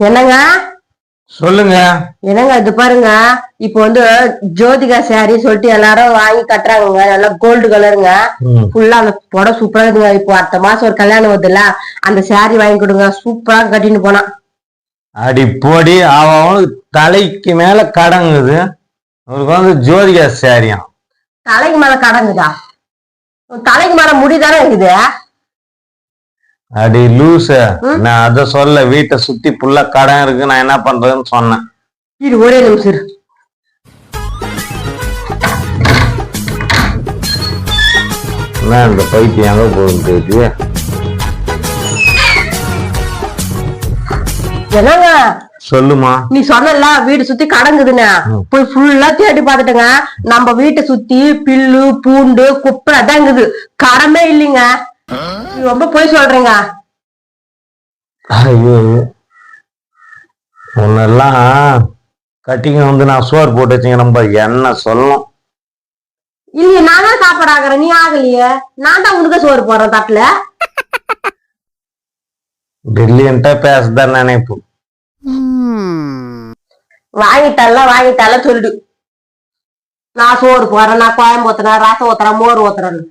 என்னங்க? சொல்லுங்க. என்னங்க இது பாருங்க? இப்போ வந்து ஜோதிகா சாரி சொல்லிட்டு எல்லாரும் வாங்கி கட்டுறாங்க நல்லா கோல்டு கலருங்க. ஃபுல்லா அந்த புடவை சூப்பரா இருக்குங்க. இப்போ அடுத்த மாசம் ஒரு கல்யாணம் வருதுல்ல அந்த சாரி வாங்கி கொடுங்க. சூப்பரா கட்டின்னு போனா. அடி போடி அவன் அவனுக்கு தலைக்கு மேல கடங்குது. அவருக்கு வந்து ஜோதிகா சாரியாம் தலைக்கு மேல கடங்குதா? தலைக்கு மேல முடிதானே இருக்குது? அடி லூச. நான் அத சொல்ல வீட்டை சுத்தி புல்லா கடன் இருக்கு நான் என்ன பண்றதுன்னு சொன்னேன். இது ஒரே நிமிஷம். என்ன இந்த பைக்கு எங்க போகுதுன்னு தெரியுது என்னங்க? சொல்லுமா. நீ சொன்னல வீடு சுத்தி கடங்குதுன்னு. போய் ஃபுல்லா தேடி பார்த்துட்டுங்க. நம்ம வீட்டை சுத்தி பில்லு பூண்டு குப்பை அதான் இருக்குது கடமே இல்லைங்க. ரொம்ப போய் சொல்றீங்க. ஐயோ உன்னெல்லாம் கட்டிங்க வந்து நான் சோறு போட்டு வச்சுங்க நம்ம என்ன சொல்லணும்? இல்லையே நான் தான் சாப்பாடு ஆகுறேன் நீ ஆகலையே. நான் தான் உனக்கு சோறு போடுறேன் தட்டுல. பிரில்லியண்டா பேசுதான் நினைப்பு. வாங்கிட்டால வாங்கிட்டால சொல்லிடு. நான் சோறு போடுறேன் நான் குழம்பு ஊத்துறேன் ரசம் ஊத்துறேன் மோர் ஊத்துறேன்னு.